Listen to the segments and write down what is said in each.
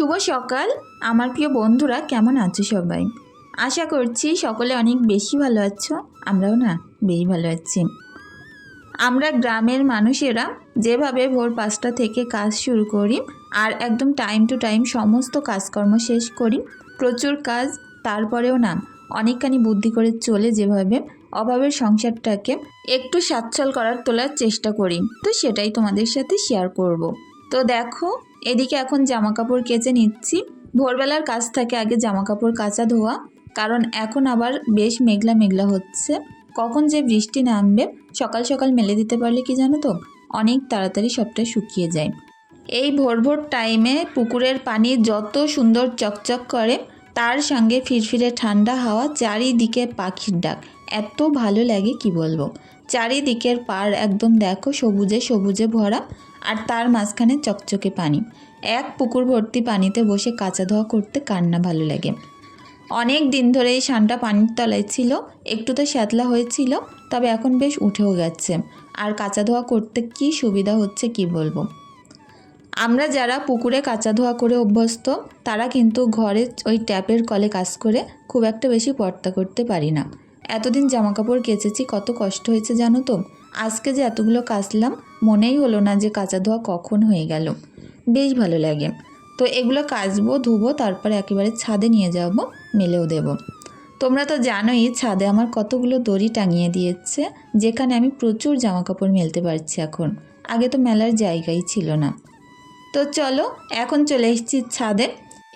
শুভ সকাল। আমার প্রিয় বন্ধুরা, কেমন আছো সবাই? আশা করছি সকলে অনেক বেশি ভালো আছো, আমরাও না বেশি ভালো আছি। আমরা গ্রামের মানুষেরা যেভাবে ভোর পাঁচটা থেকে কাজ শুরু করি আর একদম টাইম টু টাইম সমস্ত কাজকর্ম শেষ করি, প্রচুর কাজ, তারপরেও না অনেকখানি বুদ্ধি করে চলে যেভাবে অভাবের সংসারটাকে একটু সাচ্ছল করার তোলার চেষ্টা করি। তো সেটাই তোমাদের সাথে শেয়ার করব। তো দেখো এদিকে এখন জামা কাপড় কেচে নিচ্ছি। ভোরবেলার কাজ থাকে আগে জামা কাপড় কাচা ধোয়া, কারণ এখন আবার বেশ মেঘলা মেঘলা হচ্ছে। কখন যে বৃষ্টি নামবে, সকাল সকাল মেলে দিতে পারলে কি জানো তো? অনেক তাড়াতাড়ি সবটা শুকিয়ে যায়। এই ভোর ভোর টাইমে পুকুরের পানি যত সুন্দর চকচক করে, তার সঙ্গে ফিরফিরে ঠান্ডা হাওয়া, চারিদিকে পাখির ডাক। এত ভালো লাগে কি বলব? চারিদিকের পাড় একদম দেখো সবুজে সবুজে ভরা আর তার মাঝখানে চকচকে পানি। এক পুকুর ভর্তি পানিতে বসে কাঁচা ধোয়া করতে কান্না ভালো লাগে। অনেক দিন ধরে এই শানটা পানির তলায় ছিল, একটু তো শ্যাতলা হয়েছিল, তবে এখন বেশ উঠেও গেছে। আর কাঁচা ধোয়া করতে কি সুবিধা হচ্ছে কি বলব? আমরা যারা পুকুরে কাঁচা ধোয়া করে অভ্যস্ত, তারা কিন্তু ঘরে ওই ট্যাপের কলে কাজ করে খুব একটা বেশি পর্তা করতে পারি না। এতদিন জামা কাপড় কেচেছি, কত কষ্ট হয়েছে জানো তো? আজকে যে এতগুলো কাচলাম, মনেই হলো না যে কাঁচা ধোয়া কখন হয়ে গেল। বেশ ভালো লাগে। তো এগুলো কাচবো, ধুবো, তারপরে একেবারে ছাদে নিয়ে যাব, মেলেও দেব। তোমরা তো জানোই, ছাদে আমার কতগুলো দড়ি টাঙিয়ে দিয়েছে, যেখানে আমি প্রচুর জামা কাপড় মেলতে পারছি এখন। আগে তো মেলার জায়গাই ছিল না। তো চলো, এখন চলে এসেছি ছাদে।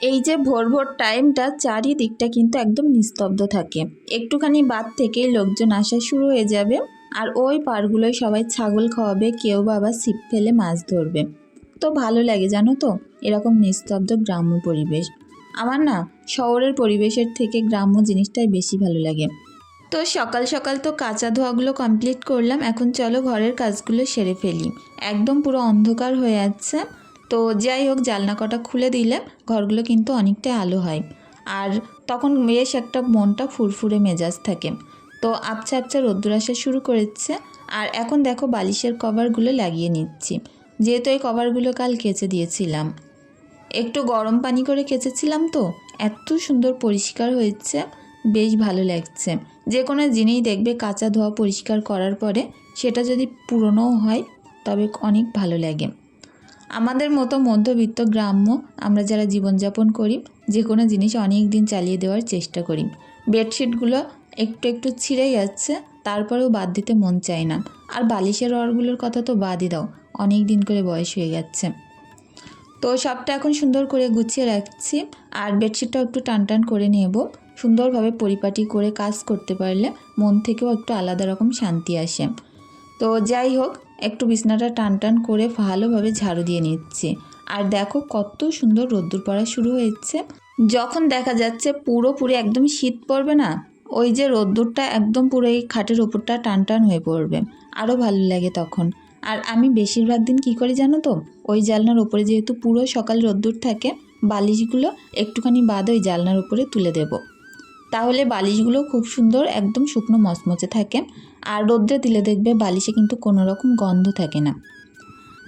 এই যে ভোর ভোর টাইমটা চারিদিকটা কিন্তু একদম নিস্তব্ধ থাকে। একটুখানি বাদ থেকেই লোকজন আসা শুরু হয়ে যাবে আর ওই পাড়গুলোয় সবাই ছাগল খাওয়াবে, কেউ বা আবার ছিপ ফেলে মাছ ধরবে। তো ভালো লাগে, জানো তো? এরকম নিস্তব্ধ গ্রাম্য পরিবেশ। আমার না শহরের পরিবেশের থেকে গ্রাম্য জিনিসটাই বেশি ভালো লাগে। তো সকাল সকাল তো কাঁচা ধোয়াগুলো কমপ্লিট করলাম, এখন চলো ঘরের কাজগুলো সেরে ফেলি। একদম পুরো অন্ধকার হয়ে যাচ্ছে তো যাই হোক, জালনা কটা খুলে দিলে ঘরগুলো কিন্তু অনেকটাই আলো হয়। আর তখন বেশ একটা মনটা ফুরফুরে মেজাজ থাকে। তো আবছা আবছা রোদ্দুর আসা শুরু করেছে, আর এখন দেখো বালিশের কভারগুলো লাগিয়ে নিচ্ছি। যেহেতু এই কভারগুলো কাল কেচে দিয়েছিলাম। একটু গরম পানি করে কেচেছিলাম তো, এত সুন্দর পরিষ্কার হয়েছে, বেশ ভালো লাগছে। যে কোনো জিনিস দেখবে কাঁচা ধোয়া পরিষ্কার করার পরে, সেটা যদি পুরনোও হয়, তবে অনেক ভালো লাগে। আমাদের মতো মধ্যবিত্ত গ্রাম্য আমরা যারা জীবনযাপন করি, যে কোনো জিনিস অনেক দিন চালিয়ে দেওয়ার চেষ্টা করি। বেডশিটগুলো একটু একটু ছিঁড়ে যাচ্ছে, তারপরেও বাদ দিতে মন চায় না। আর বালিশের রডগুলোর কথা তো বাদই দাও, অনেক দিন করে বয়স হয়ে যাচ্ছে। তো সবটা এখন সুন্দর করে গুছিয়ে রাখছি, আর বেডশিটটাও একটু টান টান করে নেব। সুন্দরভাবে পরিপাটি করে কাজ করতে পারলে মন থেকেও একটু আলাদা রকম শান্তি আসে। তো যাই হোক, একটু বিছনাটা টান টান করে ভালোভাবে ঝাড়ু দিয়ে নিচ্ছি। আর দেখো কত সুন্দর রোদ্দুর পড়া শুরু হয়েছে। যখন দেখা যাচ্ছে পুরোপুরি একদম শীত পড়বে না, ওই যে রোদ্দুরটা একদম পুরো এই খাটের ওপরটা টান টান হয়ে পড়বে। আরও ভালো লাগে তখন। আর আমি বেশিরভাগ দিন কী করি জানো তো? ওই জালনার ওপরে যেহেতু পুরো সকাল রোদ্দুর থাকে, বালিশগুলো একটুখানি বাদ ওই জালনার উপরে তুলে দেব। তাহলে বালিশগুলো খুব সুন্দর একদম শুকনো মচমচে থাকে আর রোদ্রে দিলে দেখবে বালিশে কিন্তু কোনো রকম গন্ধ থাকে না।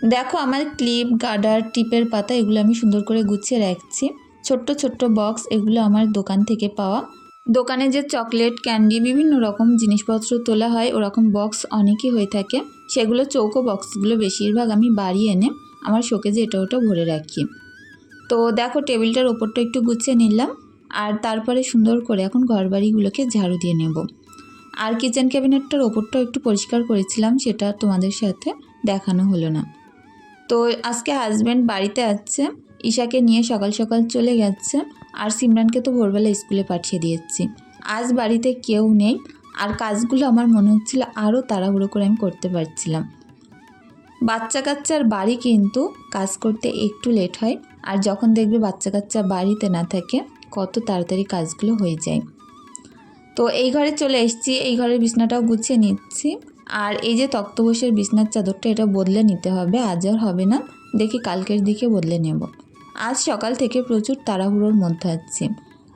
দেখো আমার ক্লিপ, গার্ডার, টিপের পাতা এগুলো আমি সুন্দর করে গুছিয়ে রাখছি। ছোট্ট ছোট্ট বক্স এগুলো আমার দোকান থেকে পাওয়া। দোকানে যে চকলেট, ক্যান্ডি বিভিন্ন রকম জিনিসপত্র তোলা হয়, ওরকম বক্স অনেকই হয়ে থাকে। সেগুলো চৌকো বক্সগুলো বেশিরভাগ আমি বাড়ি এনে আমার শোকেজে এটা ওটা ভরে রাখি। তো দেখো টেবিলটার ওপরটা একটু গুছিয়ে নিলাম। আর তারপরে সুন্দর করে এখন ঘরবাড়িগুলোকে ঝাড়ু দিয়ে নেব। আর কিচেন ক্যাবিনেটটার ওপরটাও একটু পরিষ্কার করেছিলাম, সেটা তোমাদের সাথে দেখানো হলো না। তো আজকে হাজব্যান্ড বাড়িতে আছে ঈশাকে নিয়ে সকাল সকাল চলে গেছে, আর সিমরানকে তো ভোরবেলা স্কুলে পাঠিয়ে দিয়েছি। আজ বাড়িতে কেউ নেই, আর কাজগুলো আমার মনে হচ্ছিল আরও তাড়াহুড়ো করে আমি করতে পারছিলাম। বাচ্চা কাচ্চার বাড়ি কিন্তু কাজ করতে একটু লেট হয়, আর যখন দেখবে বাচ্চা কাচ্চা বাড়িতে না থাকে কত তাড়াতাড়ি কাজগুলো হয়ে যায়। তো এই ঘরে চলে এসেছি, এই ঘরের বিছনাটাও গুছিয়ে নিচ্ছি। আর এই যে তক্তবসের বিছনার চাদরটা, এটা বদলে নিতে হবে, আজ আর হবে না। দেখি কালকের দিকে বদলে নেব। আজ সকাল থেকে প্রচুর তাড়াহুড়োর মধ্যে আছি।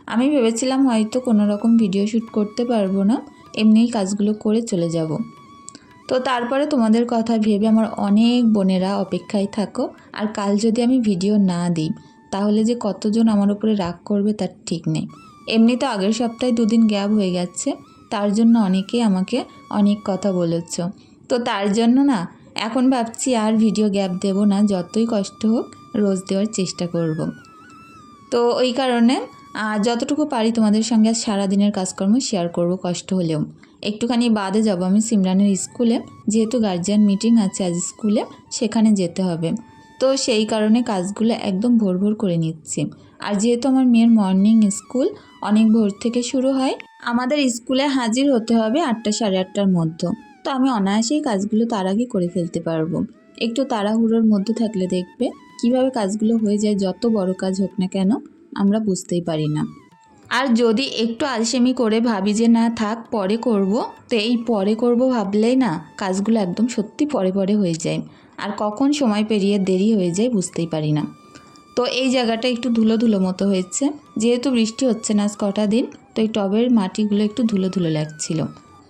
আমি ভেবেছিলাম হয়তো কোনো রকম ভিডিও শ্যুট করতে পারব না, এমনিই কাজগুলো করে চলে যাব। তো তারপরে তোমাদের কথা ভেবে আমার অনেক বোনেরা অপেক্ষায় থাকো, আর কাল যদি আমি ভিডিও না দিই তাহলে যে কতজন আমার উপরে রাগ করবে তার ঠিক নেই। এমনি তো আগের সপ্তাহে দুদিন গ্যাপ হয়ে গেছে, তার জন্য অনেকেই আমাকে অনেক কথা বলেছ। তো তার জন্য না, এখন ভাবছি আর ভিডিও গ্যাপ দেব না, যতই কষ্ট হোক রোজ দেওয়ার চেষ্টা করব। তো ওই কারণে যতটুকু পারি তোমাদের সঙ্গে সারাদিনের কাজকর্ম শেয়ার করব, কষ্ট হলেও। একটুখানি বাদে যাব আমি সিমরানের স্কুলে, যেহেতু গার্জিয়ান মিটিং আছে আজ স্কুলে, সেখানে যেতে হবে। তো সেই কারণে কাজগুলো একদম ভোর ভোর করে নিচ্ছি। আর যেহেতু আমার মেয়ের মর্নিং স্কুল অনেক ভোর থেকে শুরু হয়, আমাদের স্কুলে হাজির হতে হবে আটটা সাড়ে আটটার মধ্যে। তো আমি অনায়াসেই কাজগুলো তার আগে করে ফেলতে পারব। একটু তাড়াহুড়োর মধ্যে থাকলে দেখবে, কীভাবে কাজগুলো হয়ে যায়, যত বড় কাজ হোক না কেন, আমরা বুঝতেই পারি না। আর যদি একটু আলসেমি করে ভাবি যে না থাক, পরে করব, তো এই পরে করব ভাবলেই না, কাজগুলো একদম সত্যি পরে পরে হয়ে যায়। আর কখন সময় পেরিয়ে দেরি হয়ে যায় বুঝতেই পারি না। তো এই জায়গাটা একটু ধুলো ধুলো মতো হয়েছে। যেহেতু বৃষ্টি হচ্ছে না আজ কটা দিন, তো এই টবের মাটিগুলো একটু ধুলো ধুলো লাগছিল।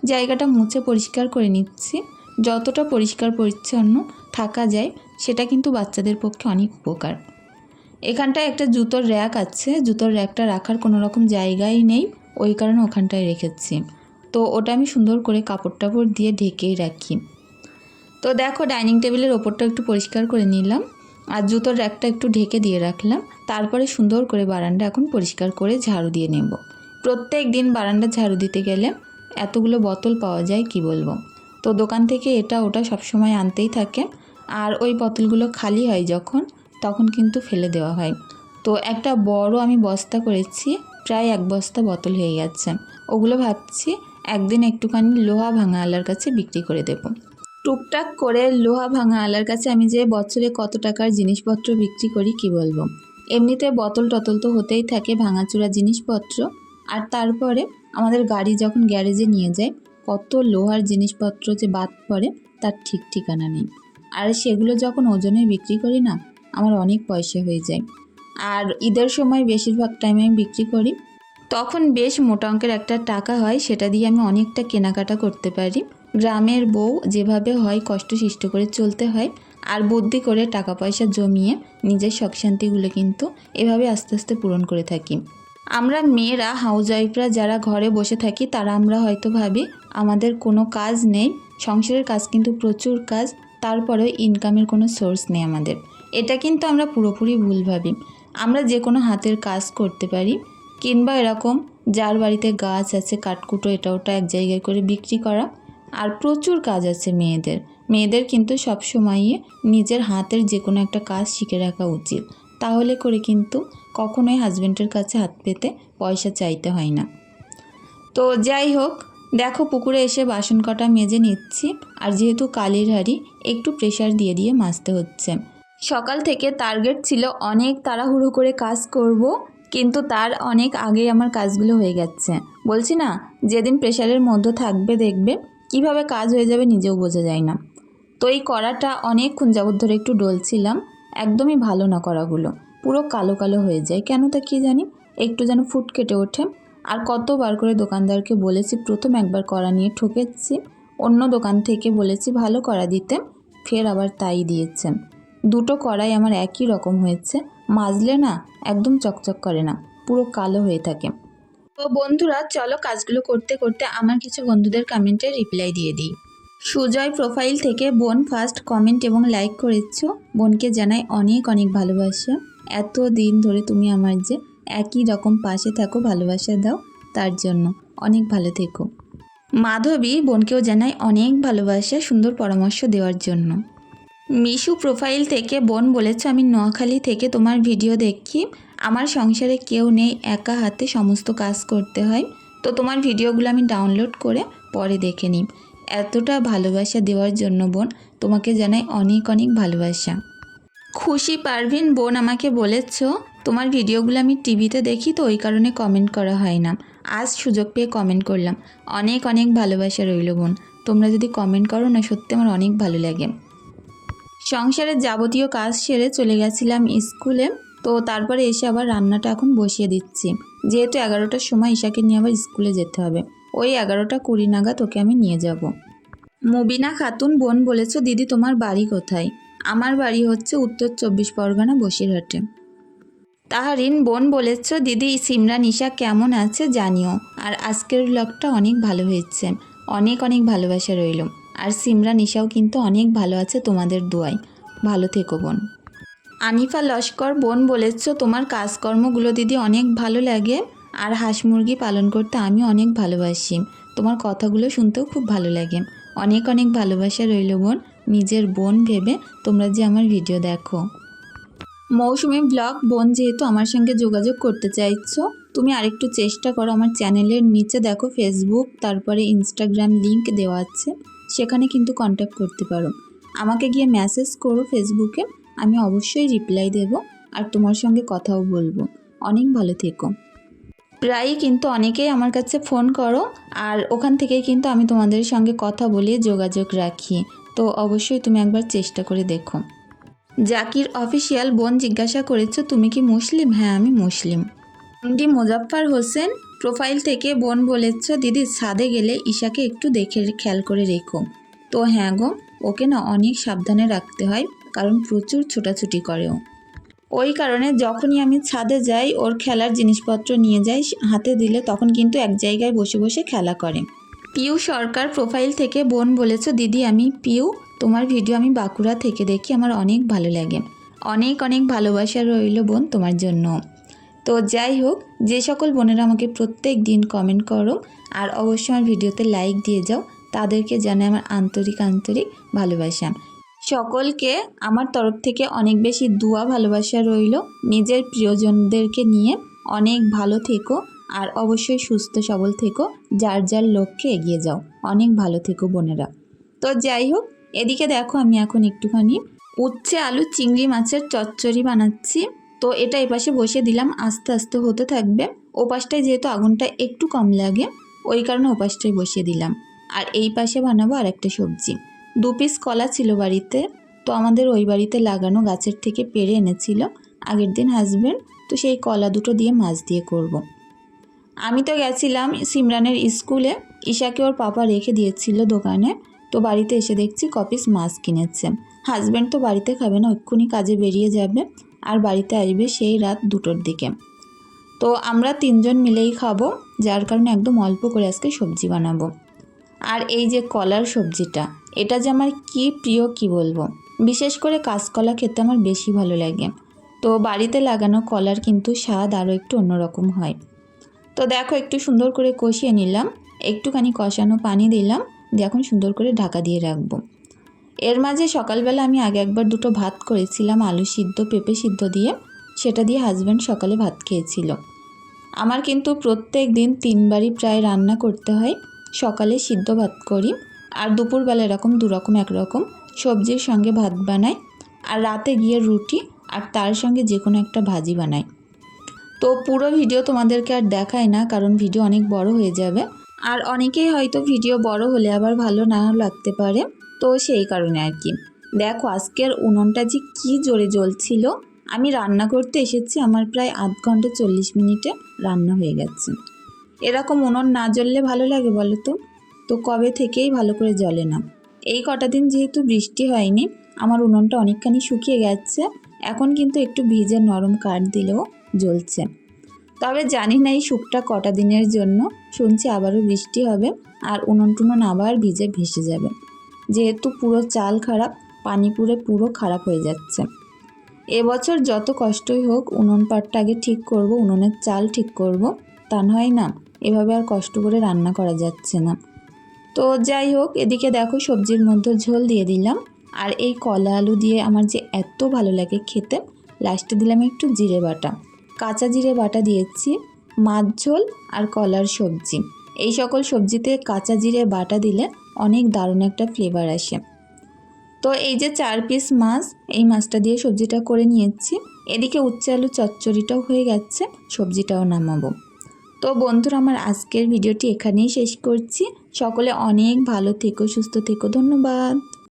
জায়গাটা মুছে পরিষ্কার করে নিচ্ছি। যতটা পরিষ্কার পরিচ্ছন্ন থাকা যায়, সেটা কিন্তু বাচ্চাদের পক্ষে অনেক উপকার। এখানটায় একটা জুতোর র্যাক আছে। জুতোর র্যাকটা রাখার কোনো রকম জায়গাই নেই। ওই কারণে ওখানটায় রেখেছি। তো ওটা আমি সুন্দর করে কাপড় টাপড় দিয়ে ঢেকেই রাখি। তো দেখো ডাইনিং টেবিলের ওপরটা একটু পরিষ্কার করে নিলাম আর জুতোর র্যাকটা একটু ঢেকে দিয়ে রাখলাম। তারপরে সুন্দর করে বারান্দা এখন পরিষ্কার করে ঝাড়ু দিয়ে নেব। প্রত্যেক দিন বারান্দা ঝাড়ু দিতে গেলে এতগুলো বোতল পাওয়া যায় কি বলব? তো দোকান থেকে এটা ওটা সবসময় আনতেই থাকে। আর ওই বোতলগুলো খালি হয় যখন, তখন কিন্তু ফেলে দেওয়া হয়। তো একটা বড় আমি বস্তা করেছি, প্রায় এক বস্তা বোতল হয়ে গেছে। ওগুলো ভাবছি একদিন একটুখানি লোহা ভাঙা আলার কাছে বিক্রি করে দেবো। টুকটাক করে লোহা ভাঙা আলার কাছে আমি যে বছরে কত টাকার জিনিসপত্র বিক্রি করি কি বলব? এমনিতে বোতল টতল তো হতেই থাকে ভাঙাচোরা জিনিসপত্র। আর তারপরে আমাদের গাড়ি যখন গ্যারেজে নিয়ে যায়, কত লোহার জিনিসপত্র যে বাদ পড়ে, তার ঠিক ঠিকানা নেই। আর সেগুলো যখন ওজনে বিক্রি করি না, আমার অনেক পয়সা হয়ে যায়। আর ঈদের সময় বেশিরভাগ টাইমে আমি বিক্রি করি। তখন বেশ মোটা অঙ্কের একটা টাকা হয়, সেটা দিয়ে আমি অনেকটা কেনাকাটা করতে পারি। গ্রামের বউ যেভাবে হয় কষ্ট সৃষ্ট করে চলতে হয় আর বুদ্ধি করে টাকা পয়সা জমিয়ে নিজের শখ শান্তিগুলো কিন্তু এভাবে আস্তে আস্তে পূরণ করে থাকি। আমরা মেয়েরা হাউস ওয়াইফরা যারা ঘরে বসে থাকি, তারা আমরা হয়তো ভাবি, আমাদের কোনো কাজ নেই, সংসারের কাজ কিন্তু প্রচুর কাজ, তারপরেও ইনকামের কোনো সোর্স নেই আমাদের। এটা কিন্তু আমরা পুরোপুরি ভুল ভাবি। আমরা যে কোনো হাতের কাজ করতে পারি, কিংবা এরকম যার বাড়িতে গাছ আছে, কাঠকুটো এটা ওটা এক জায়গায় করে বিক্রি করা আর প্রচুর কাজ আছে মেয়েদের। মেয়েদের কিন্তু সবসময়ই নিজের হাতের যে কোনো একটা কাজ শিখে রাখা উচিত। তাহলে করে কিন্তু কখনোই হাজব্যান্ডের কাছে হাত পেতে পয়সা চাইতে হয় না। তো যাই হোক, দেখো পুকুরে এসে বাসন কটা মেজে নিচ্ছি আর যেহেতু কালির হাড়ি, একটু প্রেশার দিয়ে দিয়ে মাজতে হচ্ছে। সকাল থেকে টার্গেট ছিল অনেক তাড়াহুড়ো করে কাজ করব, কিন্তু তার অনেক আগেই আমার কাজগুলো হয়ে গেছে। বলছি না, যেদিন প্রেশারের মধ্যে থাকবে দেখবে। কীভাবে কাজ হয়ে যাবে নিজেও বোঝা যায় না। তো এই কড়াটা অনেকক্ষণ যাবত ধরে একটু ডলছিলাম, একদমই ভালো না কড়াগুলো। পুরো কালো কালো হয়ে যায়। কেন তা কি জানি? একটু যেন ফুট কেটে ওঠে। আর কতবার করে দোকানদারকে বলেছি, প্রথম একবার কড়া নিয়ে ঠকেছি। অন্য দোকান থেকে বলেছি, ভালো কড়া দিতে। ফের আবার তাই দিয়েছেন। দুটো কড়াই আমার একই রকম হয়েছে। মাজলে না, একদম চকচক করে না। পুরো কালো হয়ে থাকে। তো বন্ধুরা, চলো কাজগুলো করতে করতে আমার কিছু বন্ধুদের কমেন্টে রিপ্লাই দিয়ে দিই। সুজয় প্রোফাইল থেকে বোন ফার্স্ট কমেন্ট এবং লাইক করেছ। বোনকে জানাই অনেক অনেক ভালোবাসা। এত দিন ধরে তুমি আমার যে একই রকম পাশে থাকো, ভালোবাসা দাও, তার জন্য অনেক ভালো থেকো। মাধবী বোনকেও জানাই অনেক ভালোবাসা, সুন্দর পরামর্শ দেওয়ার জন্য। মিশু প্রোফাইল থেকে বোন বলেছে, আমি নোয়াখালী থেকে তোমার ভিডিও দেখি আমার সংসারে কেউ নেই, একা হাতে সমস্ত কাজ করতে হয়। তো তোমার ভিডিওগুলো আমি ডাউনলোড করে পরে দেখে নিই। এতটা ভালোবাসা দেওয়ার জন্য বোন, তোমাকে জানাই অনেক অনেক ভালোবাসা। খুশি পারভিন বোন আমাকে বলেছ, তোমার ভিডিওগুলো আমি টিভিতে দেখি তো, ওই কারণে কমেন্ট করা হয় না। আজ সুযোগ পেয়ে কমেন্ট করলাম। অনেক অনেক ভালোবাসা রইল বোন। তোমরা যদি কমেন্ট করো না, সত্যি আমার অনেক ভালো লাগে। সংসারের যাবতীয় কাজ সেরে চলে গেছিলাম স্কুলে। তো তারপরে এসে আবার রান্নাটা এখন বসিয়ে দিচ্ছি। যেহেতু এগারোটার সময় ঈশাকে নিয়ে আবার স্কুলে যেতে হবে। ওই এগারোটা কুড়ি নাগাদ ওকে আমি নিয়ে যাব। মুবিনা খাতুন বোন বলেছ, দিদি, তোমার বাড়ি কোথায়? আমার বাড়ি হচ্ছে উত্তর চব্বিশ পরগনা বসিরহাটে। তাহারিন বোন বলেছ, দিদি সিমরা নিশা কেমন আছে জানিও। আর আজকের ব্লগটা অনেক ভালো হয়েছে। অনেক অনেক ভালোবাসা রইল। আর সিমরা নিশাও কিন্তু অনেক ভালো আছে তোমাদের দোয়ায়। ভালো থেকো বোন। আনিফা লস্কর বোন বলেছ, তোমার কাজকর্মগুলো দিদি অনেক ভালো লাগে আর হাঁস মুরগি পালন করতে আমি অনেক ভালোবাসি। তোমার কথাগুলো শুনতেও খুব ভালো লাগে। অনেক অনেক ভালোবাসা রইল বোন। নিজের বোন ভেবে তোমরা যে আমার ভিডিও দেখো। মৌসুমি ব্লগ, বোন যেহেতু আমার সঙ্গে যোগাযোগ করতে চাইছো, তুমি আরেকটু চেষ্টা করো আমার চ্যানেলের নিচে দেখো ফেসবুক তারপরে ইনস্টাগ্রাম লিংক দেওয়া আছে, সেখানে কিন্তু কন্ট্যাক্ট করতে পারো। আমাকে গিয়ে মেসেজ করো ফেসবুকে আমি অবশ্যই রিপ্লাই দেব আর তোমার সঙ্গে কথাও বলব। অনেক ভালো থেকো। প্রায়ই কিন্তু অনেকেই আমার কাছে ফোন করো আর ওখান থেকেই কিন্তু আমি তোমাদের সঙ্গে কথা বলে যোগাযোগ রাখি। তো অবশ্যই তুমি একবার চেষ্টা করে দেখো। জাকির অফিসিয়াল বোন জিজ্ঞাসা করেছ, তুমি কি মুসলিম? হ্যাঁ আমি মুসলিম। এমডি মোজাফফর হোসেন প্রোফাইল থেকে বোন বলেছ, দিদি, ছাদে গেলে ঈশাকে একটু দেখে খেয়াল করে রেখো। তো হ্যাঁ গো, ওকে না অনেক সাবধানে রাখতে হয়। কারণ প্রচুর ছোটাছুটি করে ও ওই কারণে যখনই আমি ছাদে যাই, ওর খেলার জিনিসপত্র নিয়ে যাই হাতে দিলে তখন কিন্তু এক জায়গায় বসে বসে খেলা করে। পিউ সরকার প্রোফাইল থেকে বোন বলেছ, দিদি, আমি পিউ, তোমার ভিডিও আমি বাঁকুড়া থেকে দেখি, আমার অনেক ভালো লাগে। অনেক অনেক ভালোবাসা রইল বোন তোমার জন্য। তো যাই হোক, যে সকল বোনেরা আমাকে প্রত্যেক দিন কমেন্ট করো, আর অবশ্যই আমার ভিডিওতে লাইক দিয়ে যাও। তাদেরকে জানাই আমার আন্তরিক আন্তরিক ভালোবাসা। সকলকে আমার তরফ থেকে অনেক বেশি দুয়া, ভালোবাসা রইল। নিজের প্রিয়জনদেরকে নিয়ে অনেক ভালো থেকো আর অবশ্যই সুস্থ, সবল থেকো। যার যার লক্ষ্যে এগিয়ে যাও। অনেক ভালো থেকো বোনেরা। তো যাই হোক, এদিকে দেখো আমি এখন একটুখানি উচ্ছে আলু চিংড়ি মাছের চচ্চড়ি বানাচ্ছি। তো এটা এপাশে বসে দিলাম, আস্তে আস্তে হতে থাকবে। ওপাশটায় যেহেতু আগুনটা একটু কম লাগে, ওই কারণে ওপাশটায় বসিয়ে দিলাম। আর এই পাশে বানাবো আর একটা সবজি। দু পিস কলা ছিল বাড়িতে, তো আমাদের ওই বাড়িতে লাগানো গাছের থেকে পেরে এনেছিল আগের দিন হাজবেন্ড তো সেই কলা দুটো দিয়ে মাছ দিয়ে করব। আমি তো গেছিলাম সিমরানের স্কুলে ঈশাকে ওর পাপা রেখে দিয়েছিল দোকানে, তো বাড়িতে এসে দেখছি কপিস মাছ কিনেছে। হাজব্যান্ড তো বাড়িতে খাবে না, এক্ষুনি কাজে বেরিয়ে যাবে আর বাড়িতে আসবে সেই রাত দুটোর দিকে। তো আমরা তিনজন মিলেই খাব, যার কারণে একদম অল্প করে আজকে সবজি বানাবো। আর এই যে কলার সবজিটা এটা যে আমার কি প্রিয় কি বলব? বিশেষ করে কাঁচকলা খেতে আমার বেশি ভালো লাগে। তো বাড়িতে লাগানো কলার কিন্তু স্বাদ আরও একটু অন্যরকম হয়। তো দেখো একটু সুন্দর করে কষিয়ে নিলাম। একটুখানি কষানো পানি দিলাম। দিয়ে এখন সুন্দর করে ঢাকা দিয়ে রাখব। এর মাঝে সকালবেলা আমি আগে একবার দুটো ভাত করেছিলাম, আলু সিদ্ধ, পেঁপে সিদ্ধ দিয়ে। সেটা দিয়ে হাজব্যান্ড সকালে ভাত খেয়েছিল। আমার কিন্তু প্রত্যেক দিন তিনবারই প্রায় রান্না করতে হয়। সকালে সিদ্ধ ভাত করি। আর দুপুরবেলা এরকম দুরকম একরকম সবজির সঙ্গে ভাত বানাই আর রাতে গিয়ে রুটি আর তার সঙ্গে যে কোনো একটা ভাজি বানাই তো পুরো ভিডিও তোমাদেরকে আর দেখায় না, কারণ ভিডিও অনেক বড় হয়ে যাবে। আর অনেকেই হয়তো ভিডিও বড় হলে আবার ভালো না লাগতে পারে। তো সেই কারণে আর কি। দেখো আজকের উনুনটা যে কী জোরে জ্বলছিল। আমি রান্না করতে এসেছি, আমার প্রায় আধ ঘণ্টা চল্লিশ মিনিটে রান্না হয়ে গেছে। এরকম উনুন না জ্বললে ভালো লাগে বলো তো? তো কবে থেকেই ভালো করে জ্বলে না। এই কটা দিন যেহেতু বৃষ্টি হয়নি, আমার উনুনটা অনেকখানি শুকিয়ে গেছে। এখন কিন্তু একটু ভিজে নরম কাঠ দিলেও জ্বলছে। তবে জানি না এই শুকটা কটা দিনের জন্য, শুনছি আবারও বৃষ্টি হবে আর উনুন টুনুন আবার ভিজে ভেসে যাবে। যেহেতু পুরো চাল খারাপ, পানি পুরে পুরো খারাপ হয়ে যাচ্ছে। এবছর যত কষ্টই হোক, উনুন পাটটা আগে ঠিক করব, উনুনের চাল ঠিক করব। তা নয় না, এভাবে আর কষ্ট করে রান্না করা যাচ্ছে না। তো যাই হোক, এদিকে দেখো সবজির মধ্যে ঝোল দিয়ে দিলাম। আর এই কলা আলু দিয়ে আমার যে এত ভালো লাগে খেতে লাস্টে দিলাম একটু জিরে বাটা। কাঁচা জিরে বাটা দিয়েছি, মাছ ঝোল আর কলার সবজি। এই সকল সবজিতে কাঁচা জিরে বাটা দিলে অনেক দারুণ একটা ফ্লেভার আসে। তো এই যে চার পিস মাছ, এই মাছটা দিয়ে সবজিটা করে নিয়েছি। এদিকে উচ্চে আলু চচ্চড়িটাও হয়ে গেছে, সবজিটাও নামাবো। তো বন্ধুরা, আমার আজকের ভিডিওটি এখানেই শেষ করছি। সকলে অনেক ভালো থেকো সুস্থ থেকো ধন্যবাদ।